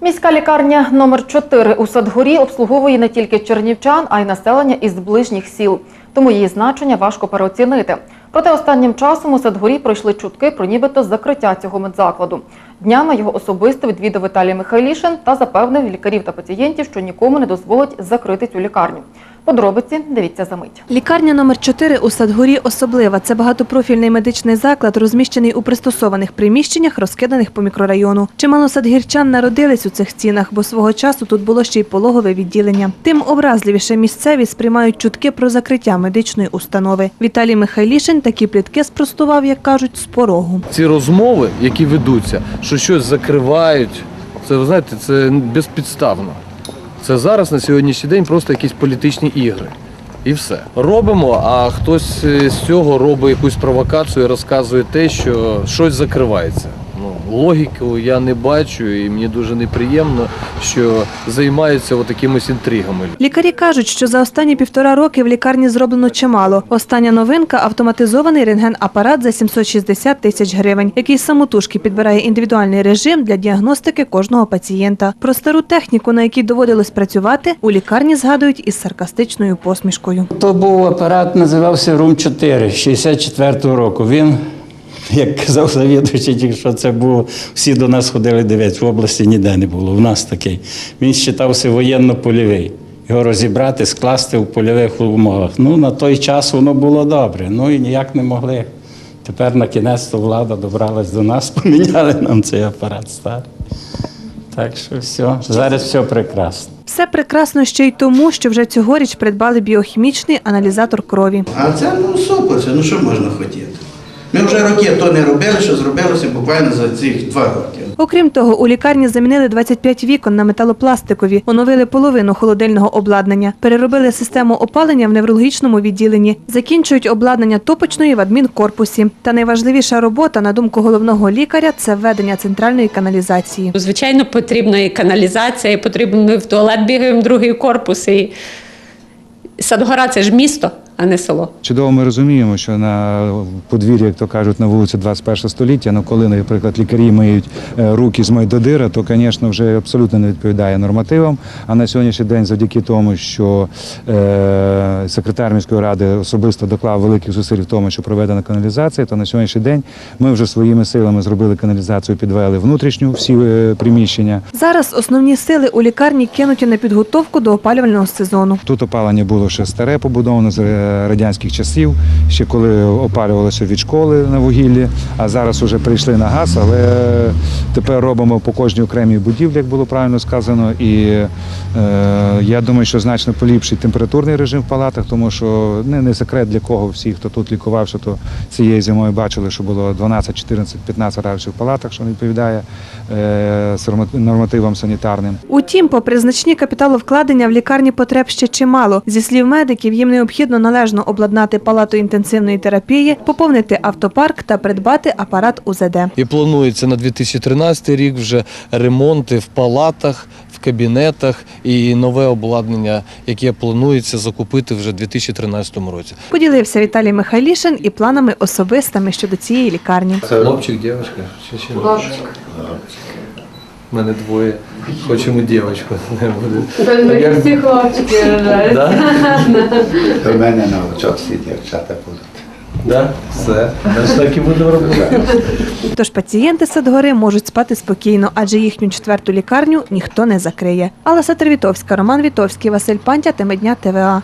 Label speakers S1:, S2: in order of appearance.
S1: Міська лікарня номер 4 у Садгорі обслуговує не тільки чернівчан, а й населення із ближніх сіл. Тому її значення важко переоцінити. Проте останнім часом у Садгорі пройшли чутки про нібито закриття цього медзакладу. Днями його особисто відвідав Віталій Михайлішин та запевнив лікарів та пацієнтів, що нікому не дозволить закрити цю лікарню. Подробиці дивіться за мить.
S2: Лікарня номер 4 у Садгорі особлива. Це багатопрофільний медичний заклад, розміщений у пристосованих приміщеннях, розкиданих по мікрорайону. Чимало садгірчан народились у цих стінах, бо свого часу тут було ще й пологове відділення. Тим образливіше місцеві сприймають чутки про закриття медичної установи. Віталій Михайлішин такі плітки спростував, як кажуть, з порогу.
S3: ці розмови, які ведуться, що щось закривають, це ви знаєте, це безпідставно. Це зараз на сьогоднішній день просто якісь політичні ігри. І все. Робимо, а хтось е, з цього робить якусь провокацію і розказує те, що щось закривається. Логіку я не бачу, і мені дуже неприємно, що займаються отакимось інтригами.
S2: Лікарі кажуть, що за останні півтора роки в лікарні зроблено чимало. Остання новинка автоматизований рентген-апарат за 760 тисяч гривень, який самотужки підбирає індивідуальний режим для діагностики кожного пацієнта. Про стару техніку, на якій доводилось працювати, у лікарні згадують із саркастичною посмішкою.
S4: То був апарат, називався Рум 4 64-го року. Він, як казав завідувачий, тільки що це було, всі до нас ходили дивитися, в області ніде не було. У нас такий. Він вважався воєнно-польовий. Його розібрати, скласти в польових умовах. Ну, на той час воно було добре. Ну і ніяк не могли. Тепер на кінець то влада добралась до нас, поміняли нам цей апарат старий. Так що все, зараз все прекрасно.
S2: Все прекрасно ще й тому, що вже цьогоріч придбали біохімічний аналізатор крові.
S5: А це ну супер, це, ну що можна хотіти? Ми вже роки то не робили, що зробилося буквально за ці два роки.
S2: Окрім того, у лікарні замінили 25 вікон на металопластикові, оновили половину холодильного обладнання, переробили систему опалення в неврологічному відділенні, закінчують обладнання топочної в адмінкорпусі. Та найважливіша робота, на думку головного лікаря, це введення центральної каналізації.
S6: Звичайно, потрібна і каналізація, і потрібно ми в туалет бігаємо в другий корпус. І Садгора це ж місто, а не село.
S7: Чудово ми розуміємо, що на подвір'ї, як то кажуть, на вулиці 21 століття, ну коли, наприклад, лікарі миють е, руки з до дира, то, звісно, вже абсолютно не відповідає нормативам. А на сьогоднішній день, завдяки тому, що е, секретар міської ради особисто доклав великих зусиль в тому, що проведена каналізація, то на сьогоднішній день ми вже своїми силами зробили каналізацію, підвели внутрішню всі е, приміщення.
S2: Зараз основні сили у лікарні кинуті на підготовку до опалювального сезону.
S7: Тут опалення було ще старе, побудоване з е, радянських часів, ще коли опалювалося від школи на вугіллі, а зараз вже прийшли на газ, але тепер робимо по кожній окремій будівлі, як було правильно сказано. І е, я думаю, що значно поліпшить температурний режим в палатах, тому що не, не секрет для кого всі, хто тут лікувався, то цією зимою бачили, що було 12, 14, 15 градусів в палатах, що не відповідає е, нормативам санітарним.
S2: Утім, попри значні капіталовкладення в лікарні потреб ще чимало. Зі слів медиків, їм необхідно належно обладнати палату інтенсивної терапії, поповнити автопарк та придбати апарат УЗД.
S3: І планується на 2013 рік вже ремонти в палатах, в кабінетах і нове обладнання, яке планується закупити вже в 2013 році.
S2: Поділився Віталій Михайлішин і планами особистими щодо цієї лікарні.
S3: Хлопчик, дівчинка, Хлопчик. У мене двоє. Хочемо дівчинку.
S8: Всі хлопчики рожають.
S9: У мене на очах всі дівчата будуть.
S3: Да? Все. Так і будемо робити.
S2: Тож пацієнти Садгори можуть спати спокійно, адже їхню четверту лікарню ніхто не закриє. Алла Сатервітовська, Роман Вітовський, Василь Пантя, Теми дня ТВА.